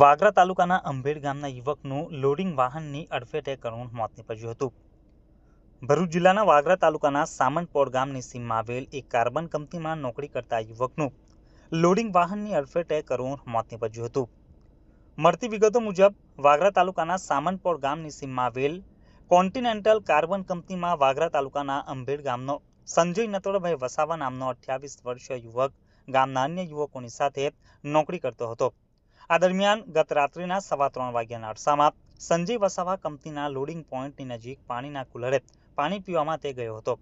વાગરા તાલુકાના અંભેડ ગામના યુવકનું લોડિંગ વાહનની અડફેટે કરુણ મોત નીપજ્યું હતું. ભરૂચ જિલ્લાના વાગરા તાલુકાના સામંતપોર ગામની સીમમાં આવેલ એક કાર્બન કંપનીમાં નોકરી કરતા યુવકનું લોડિંગ વાહનની અડફેટે કરુણ મોત નીપજ્યું હતું. મળતી વિગતો મુજબ, વાગરા તાલુકાના સામંતપોર ગામની સીમમાં આવેલ કોન્ટિનેન્ટલ કાર્બન કંપનીમાં વાગરા તાલુકાના અંભેડ ગામનો સંજય નતોડભાઈ વસાવા નામનો અઠ્યાવીસ વર્ષીય યુવક ગામના અન્ય યુવકોની સાથે નોકરી કરતો હતો. આ દરમિયાન ગત રાત્રિના સવા ત્રણ વાગ્યાના અરસામાં સંજય વસાવા કંપનીના લોડિંગ પોઈન્ટની નજીક પાણીના કુલરે પાણી પીવા માટે ગયો હતો.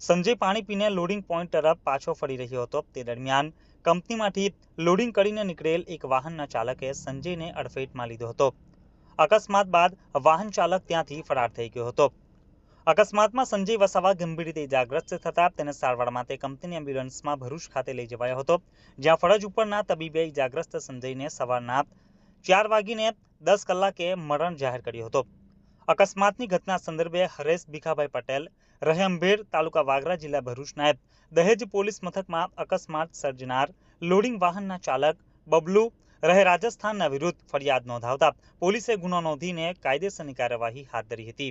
સંજય પાણી પીને લોડિંગ પોઈન્ટ તરફ પાછો ફરી રહ્યો હતો. તે દરમિયાન કંપનીમાંથી લોડિંગ કરીને નીકળેલ એક વાહનના ચાલકે સંજયને અડફેટમાં લીધો હતો. અકસ્માત બાદ વાહન ચાલક ત્યાંથી ફરાર થઈ ગયો હતો. અકસ્માતમાં સંજય વસાવા ગંભીર રીતે ઇજાગ્રસ્ત થતા તેને સારવાર માટે કંપનીની એમ્બ્યુલન્સમાં ભરૂચ ખાતે લઈ જવાયો હતો, જ્યાં ફરજ ઉપરના તબીબે ઇજાગ્રસ્ત સંજયને સવારના ચાર વાગીને દસ કલાકે મરણ જાહેર કર્યો હતો. અકસ્માતની ઘટના સંદર્ભે હરેશ ભીખાભાઈ પટેલ રહે અંભેર તાલુકા વાગરા જિલ્લા ભરૂચના દહેજ પોલીસ મથકમાં અકસ્માત સર્જનાર, લોડિંગ વાહનના ચાલક બબલુ, રહે રાજસ્થાનના વિરુદ્ધ ફરિયાદ નોંધાવતા પોલીસે ગુનો નોંધીને કાયદેસરની કાર્યવાહી હાથ ધરી હતી.